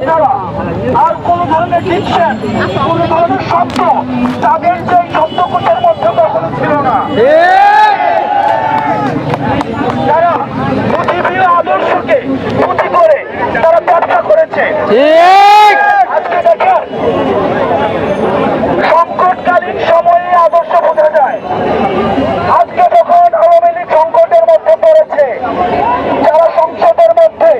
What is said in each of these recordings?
তারা আর কোন ধরনের ডিকশন কোন ধরনের শব্দ তাদের যে শব্দকোষের মধ্যে কখনো ছিল না তারা পৃথিবীর আদর্শকে পুঁথি করে তারা ব্যাখ্যা করেছে আজকে দেখেন সংকটকালীন সময়ে আদর্শ বোঝা যায় আজকে যখন আওয়ামী লীগ সংকটের মধ্যে পড়েছে যারা সংসদের মধ্যে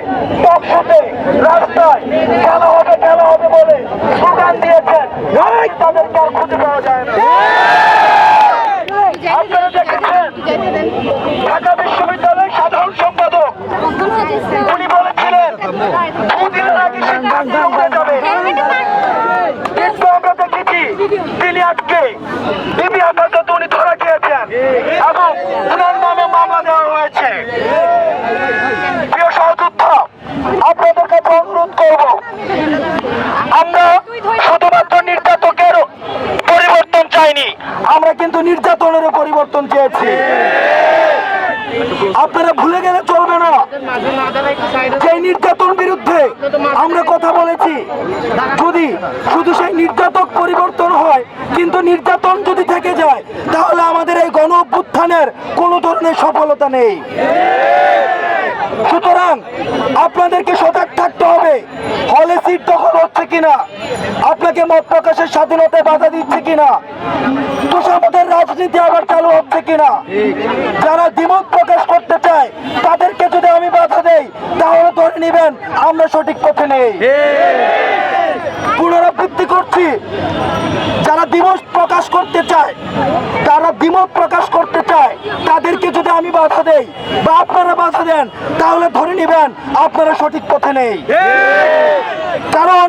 টকশুতে রাস্তায় খেলা হবে খেলা হবে বলে স্লোগান দিয়েছেন তাদেরকে আর খুঁজে পাওয়া যায় না। আপনারা দেখেছেন? ঢাকা বিশ্ববিদ্যালয়ের সাধারণ সম্পাদক। উনি বলেছিলেন দুদিনের আগে উঠে যাবে। কিন্তু আমরা দেখেছি তিনি আজকে বিবি হেফাজত উনি ধরা খেয়েছেন। এবং ওনার নামে মামলা দেওয়া হয়েছে। প্রিয় সহযোদ্ধা আপনাদের কাছে অনুরোধ করব আমরা শুধুমাত্র নির্যাতকের পরিবর্তন চাইনি আমরা কিন্তু নির্যাতনের পরিবর্তন চেয়েছি। আপনারা ভুলে গেলে চলবে না। সেই নির্যাতন বিরুদ্ধে আমরা কথা বলেছি, যদি শুধু সেই নির্যাতক পরিবর্তন হয়, কিন্তু নির্যাতন যদি থেকে যায়, তাহলে আমাদের এই গণ অভ্যুত্থানের কোনো ধরনের সফলতা নেই। সুতরাং আপনাদেরকে সজাগ থাকতে হবে হলে সিট দখল হচ্ছে কিনা? আপনাকে মত প্রকাশের স্বাধীনতায় বাধা দিচ্ছে কিনা? তুষামতের রাজনীতি আবার চালু হচ্ছে কিনা? যারা দ্বিমত প্রকাশ করতে চায়, তাদেরকে যদি আমি বাধা দেই, তাহলে ধরে নেবেন, আমরা সঠিক পথে নেই। পুনরাবৃত্তি করছি। যারা দ্বিমত প্রকাশ করতে চায়, তারা দ্বিমত প্রকাশ করতে চায়, তাদেরকে যদি আমি বাধা দেই বা আপনারা বাধা দেন, তাহলে ধরে নেবেন আপনারা সঠিক পথে নেই। কারণ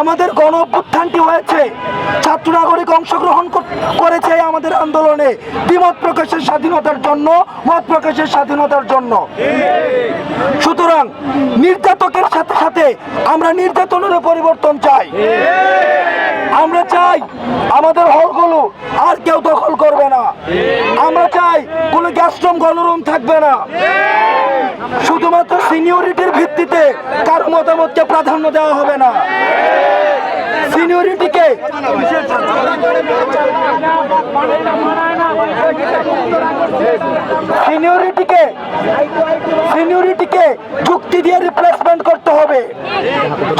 আমাদের গণ অভ্যুত্থানটি হয়েছে, ছাত্র নাগরিক অংশগ্রহণ করেছে আমাদের আন্দোলনে। দ্বিমত প্রকাশের স্বাধীনতার জন্য, মত প্রকাশের স্বাধীনতার জন্য। সুতরাং নির্যাতকের সাথে সাথে আমরা নির্যাতনের পরিবর্তন চাই। আমরা চাই আমাদের হলগুলো আর কেউ দখল করবে না। আমরা চাই কোনো গ্যাস্ট্রম গণরুম থাকবে না। শুধুমাত্র সিনিয়রিটির ভিত্তিতে কারও মতামতকে প্রাধান্য দেওয়া হবে না। সিনিয়রিটিকে সিনিয়রিটিকে সিনিয়রিটিকে যুক্তি দিয়ে রিপ্লেসমেন্ট করতে হবে।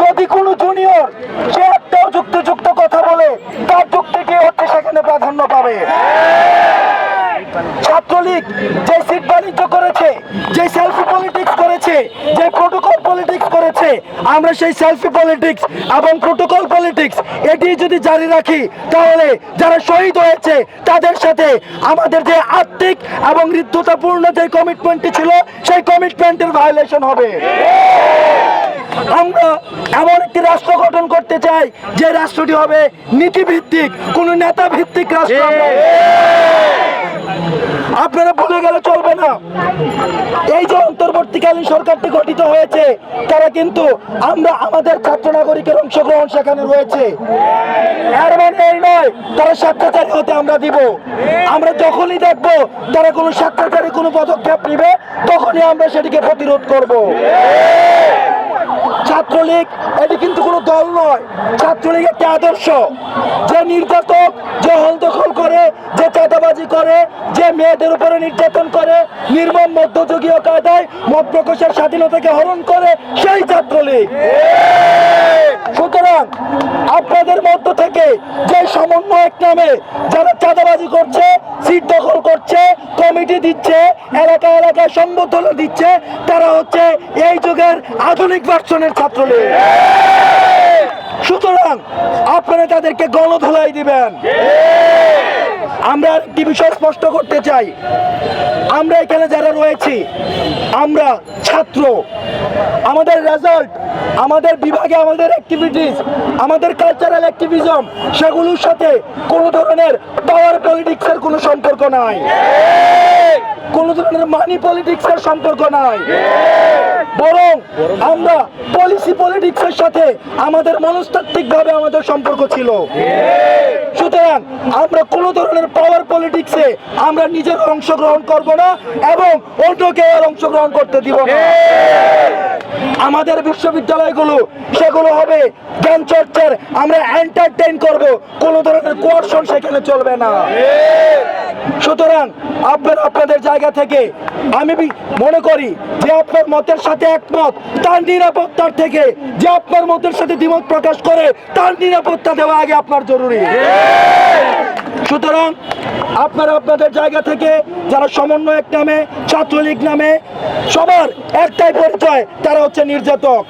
যদি কোনো জুনিয়র সে একটাও যুক্তিযুক্ত কথা বলে, তার যুক্তিটি হচ্ছে সেখানে প্রাধান্য পাবে। ছাত্রলীগ যে সিট বাণিজ্য করেছে, যে সেলফি পলিটিক্স করেছে, যে প্রোটোকল আমরা সেই সেলফি পলিটিক্স এবং প্রোটোকল পলিটিক্স এটি যদি জারি রাখি, তাহলে যারা শহীদ হয়েছে, তাদের সাথে আমাদের যে আর্থিক এবং হৃদ্যতাপূর্ণ যে কমিটমেন্টটি ছিল, সেই কমিটমেন্টের ভায়োলেশন হবে আমরা এমন একটি রাষ্ট্র গঠন করতে চাই, যে রাষ্ট্রটি হবে নীতিভিত্তিক, কোন নেতা ভিত্তিক রাষ্ট্র। আপনারা ভুলে গেলে চলবে না। এই যে অন্তর্বর্তীকালীন সরকারটি গঠিত হয়েছে, তারা কিন্তু আমরা আমাদের ছাত্র নাগরিকের অংশগ্রহণ সেখানে রয়েছে। তারা স্বেচ্ছাচারী হতে আমরা দিব। আমরা যখনই দেখব তারা কোনো স্বেচ্ছাচারী, কোনো পদক্ষেপ নেবে, তখনই আমরা সেটিকে প্রতিরোধ করব। ছাত্রলীগ, এটি কিন্তু কোনো দল নয়। ছাত্রলীগ একটি আদর্শ। যে নির্যাতক, যে হল দখল করে যে চাঁদাবাজি করে যে মেয়েদের উপরে নির্যাতন করে, নির্মম মধ্যযুগীয় কায়দায় মত প্রকাশের স্বাধীনতাকে হরণ করে সেই ছাত্রলীগ। সুতরাং আপনাদের মধ্য থেকে যে সমন্বয়ক নামে যারা চাঁদাবাজি করছে, সিট দখল করছে, কমিটি দিচ্ছে, এলাকা এলাকায় সংগঠন দিচ্ছে, তারা হচ্ছে এই যুগের আধুনিক ভার্সনের ছাত্রলীগ। সুতরাং আপনারা তাদেরকে গণধোলাই দিবেন। আমরা একটি বিষয় স্পষ্ট করতে চাই। আমরা এখানে যারা রয়েছি, আমরা ছাত্র। আমাদের রেজাল্ট আমাদের বিভাগে আমাদের অ্যাক্টিভিটিস আমাদের কালচারাল অ্যাক্টিভিজম সেগুলোর সাথে কোনো ধরনের পাওয়ার পলিটিক্সের কোনো সম্পর্ক নাই। কোনো ধরনের মানি পলিটিক্সের সম্পর্ক নাই। বরং আমরা পলিসি পলিটিক্সের সাথে আমাদের মনস্তাত্ত্বিকভাবে আমাদের সম্পর্ক ছিল। সুতরাং আমরা কোনো ধরনের পাওয়ার পলিটিক্সে আমরা নিজের অংশগ্রহণ করব না এবং অন্যকে আর অংশগ্রহণ করতে দিব না। আমাদের বিশ্ববিদ্যালয়গুলো, সেগুলো হবে জ্ঞান চর্চার, আমরা এন্টারটেইন করব, কোনো ধরনের কোয়ারশন সেখানে চলবে না। সুতরাং আপনার আপনাদের জায়গা থেকে, আমি মনে করি যে আপনার মতের সাথে একমত, তার নিরাপত্তার থেকে যে আপনার মতের সাথে দ্বিমত প্রকাশ করে, তার নিরাপত্তা দেওয়া আগে আপনার জরুরি। সুতরাং আপনারা আপনাদের জায়গা থেকে যারা সমন্বয়ক নামে, ছাত্রলীগ নামে, সবার একটাই পরিচয়, তারা হচ্ছে নির্যাতক।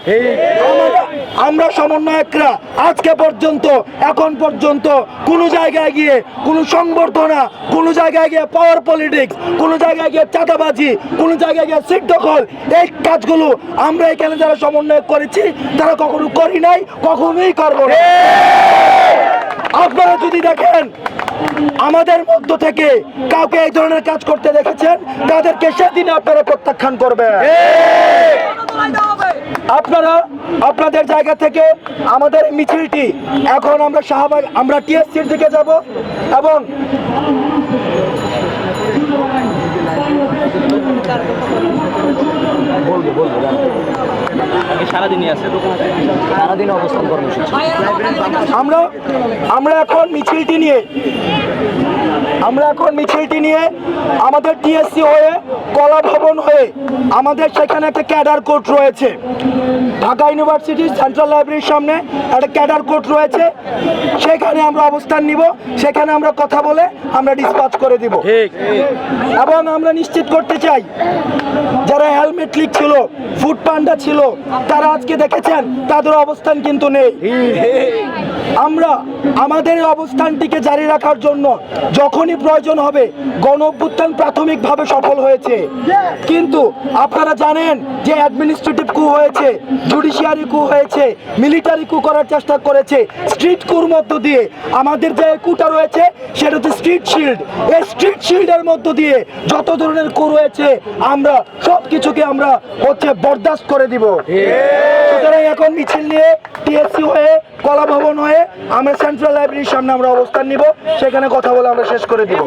আমরা- সমন্বয়করা আজকে পর্যন্ত, এখন পর্যন্ত কোনো জায়গায় গিয়ে কোনো সংবর্ধনা, কোনো জায়গায় গিয়ে পাওয়ার পলিটিক্স কোনো জায়গায় গিয়ে চাঁদাবাজি, কোনো জায়গায় গিয়ে সিট দখল, এই কাজগুলো আমরা এখানে যারা সমন্বয় করেছি, তারা কখনো করি নাই, কখনোই করব না। আপনারা যদি দেখেন, আমাদের মধ্য থেকে কাউকে এই ধরনের কাজ করতে দেখেছেন, তাদেরকে সেদিন আপনারা প্রত্যাখ্যান করবেন। আপনারা আপনাদের জায়গা থেকে আমাদের মিছিলটি, এখন আমরা শাহবাগ, আমরা টিএসসির দিকে যাব এবং সারাদিনই আছে? সারাদিন অবস্থান কর্মসূচি। আমরা আমরা এখন মিছিলটি নিয়ে আমরা এখন মিছিলটি নিয়ে আমাদের টিএসসি হয়ে কলা ভবন হয়ে আমাদের সেখানে একটা ক্যাডার কোর্ট রয়েছে। ঢাকা ইউনিভার্সিটি সেন্ট্রাল লাইব্রেরির সামনে একটা ক্যাডার কোর্ট রয়েছে। সেখানে আমরা অবস্থান নিব সেখানে আমরা কথা বলে আমরা ডিসপাচ করে দিব। এবং আমরা নিশ্চিত করতে চাই যারা হেলমেট লিক ছিল ফুড পান্ডা ছিল তারা আজকে দেখেছেন, তাদের অবস্থান কিন্তু নেই। আমরা আমাদের অবস্থানটিকে জারি রাখার জন্য যখনই প্রয়োজন হবে গণ অভ্যুত্থান প্রাথমিকভাবে সফল হয়েছে। কিন্তু আপনারা জানেন যে অ্যাডমিনিস্ট্রেটিভ কু হয়েছে জুডিশিয়ারি কু হয়েছে মিলিটারি কু করার চেষ্টা করেছে। স্ট্রিট কুর মধ্য দিয়ে আমাদের যে কুটা রয়েছে, সেটা হচ্ছে স্ট্রিট শিল্ড এই স্ট্রিট শিল্ডের মধ্য দিয়ে যত ধরনের কু রয়েছে, আমরা সব কিছুকে আমরা হচ্ছে বরদাস্ত করে দিব। সুতরাং এখন মিছিল নিয়ে টিএসসি হয়ে কলা ভবন হয়ে আমরা সেন্ট্রাল লাইব্রেরির সামনে আমরা অবস্থান নিব। সেখানে কথা বলে আমরা শেষ করে দিব।